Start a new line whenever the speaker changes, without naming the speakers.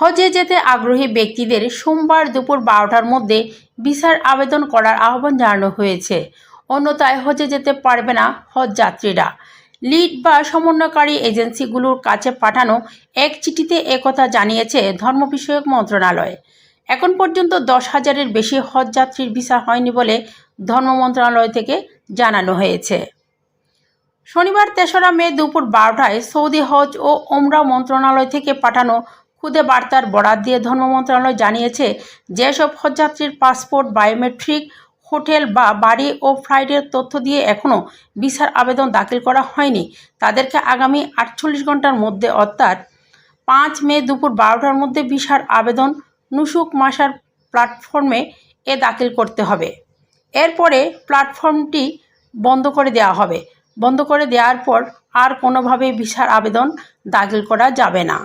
হজে যেতে আগ্রহী ব্যক্তিদের সোমবার দুপুর বারোটার মধ্যে ভিসার আবেদন করার আহ্বান জানানো হয়েছে। অন্যথায় হজে যেতে পারবে না হজ যাত্রীরা। লিড বা সমন্বয়কারী এজেন্সিগুলোর কাছে পাঠানো এক চিঠিতে একথা জানিয়েছে ধর্ম বিষয়ক মন্ত্রণালয়। এখন পর্যন্ত দশ হাজারের বেশি হজ যাত্রীর ভিসা হয়নি বলে ধর্ম মন্ত্রণালয় থেকে জানানো হয়েছে। শনিবার তেসরা মে দুপুর বারোটায় সৌদি হজ ও ওমরা মন্ত্রণালয় থেকে পাঠানো খুদে বার্তার বরাত দিয়ে ধর্ম মন্ত্রণালয় জানিয়েছে, যেসব হজযাত্রীর পাসপোর্ট, বায়োমেট্রিক, হোটেল বা বাড়ি ও ফ্লাইটের তথ্য দিয়ে এখনও ভিসার আবেদন দাখিল করা হয়নি, তাদেরকে আগামী আটচল্লিশ ঘণ্টার মধ্যে অর্থাৎ পাঁচ মে দুপুর বারোটার মধ্যে ভিসার আবেদন নুসুক মাসার প্ল্যাটফর্মে এ দাখিল করতে হবে। এরপরে প্ল্যাটফর্মটি বন্ধ করে দেওয়া হবে। বন্ধ করে দেওয়ার পর আর কোনোভাবে ভিসার আবেদন দাখিল করা যাবে না।